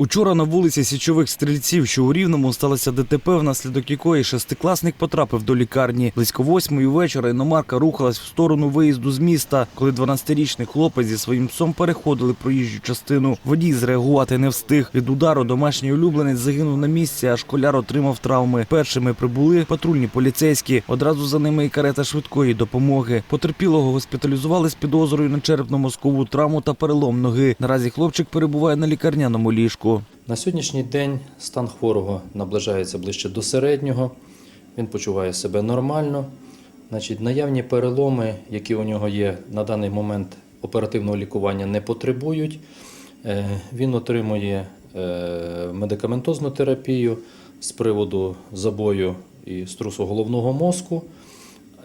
Учора на вулиці Січових стрільців, що у Рівному, сталося ДТП, внаслідок якої шестикласник потрапив до лікарні. Близько восьмої вечора іномарка рухалась в сторону виїзду з міста, коли 12-річний хлопець зі своїм псом переходили проїжджу частину. Водій зреагувати не встиг. Від удару домашній улюбленець загинув на місці, а школяр отримав травми. Першими прибули патрульні поліцейські. Одразу за ними і карета швидкої допомоги. Потерпілого госпіталізували з підозрою на черепно-мозкову травму та перелом ноги. Наразі хлопчик перебуває на лікарняному ліжку. На сьогоднішній день стан хворого наближається ближче до середнього. Він почуває себе нормально. Значить, наявні переломи, які у нього є на даний момент оперативного лікування, не потребують. Е, Він отримує е, медикаментозну терапію з приводу забою і струсу головного мозку.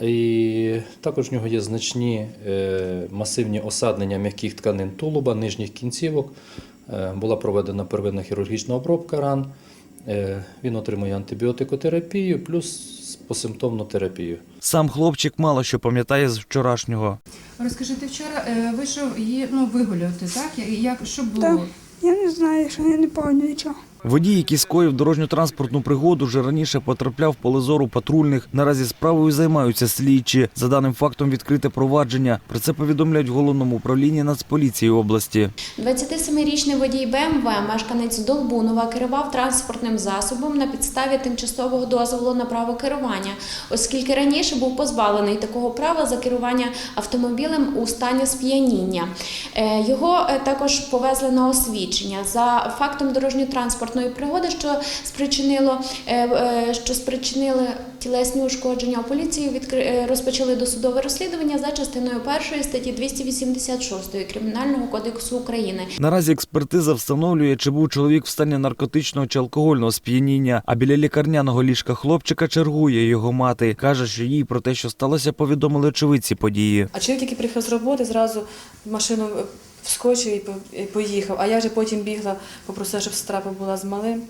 І також в нього є значні е, масивні осаднення м'яких тканин тулуба, нижніх кінцівок. Е, Була проведена первинна хірургічна обробка ран. Е, Він отримує антибіотикотерапію плюс посимптомну терапію. Сам хлопчик мало що пам'ятає з вчорашнього. Розкажи, ти вчора вийшов її ну, вигулювати, так? Як, що було? Так. Я не знаю, що я не пам'ятаю нічого. Водій, який скоїв дорожньо-транспортну пригоду, вже раніше потрапляв в поле зору патрульних. Наразі справою займаються слідчі. За даним фактом відкрите провадження. Про це повідомляють в головному управлінні Нацполіції області. 27-річний водій БМВ, мешканець Долбунова, керував транспортним засобом на підставі тимчасового дозволу на право керування, оскільки раніше був позбавлений такого права за керування автомобілем у стані сп'яніння. Е, Його е, також повезли на освідчення за фактом дорожньо-транспортної пригоди, що спричинило е, е, що спричинили тілесні ушкодження. У поліції відкри... е, розпочали досудове розслідування за частиною першої статті 286 Кримінального кодексу України. Наразі експертиза встановлює, чи був чоловік в стані наркотичного чи алкогольного сп'яніння. А біля лікарняного ліжка хлопчика чергує його мати. каже, що їй про те, що сталося, повідомили очевидці події. А чоловік, який приїхав з роботи, зразу машину вскочив і поїхав. А я вже потім бігла, попросила, щоб страпа була з малим.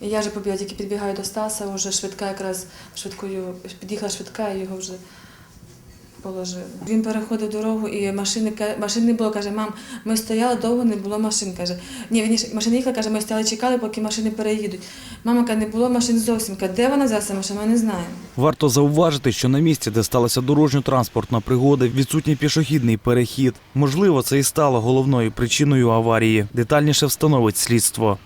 І я вже побігла, тільки підбігаю до Стаса, вже швидка якраз швидкою під'їхала швидка і його вже положили. Він переходив дорогу і машини, машин не було. Каже, мам, ми стояли довго, не було машин. Каже, ні, вірніше, машини їхали, каже, ми стояли, чекали, поки машини переїдуть. Мама каже, не було машин зовсім. Каже, де вона взялася машина, ми не знаємо. Варто зауважити, що на місці, де сталася дорожньо-транспортна пригода, відсутній пішохідний перехід. Можливо, це і стало головною причиною аварії. Детальніше встановить слідство.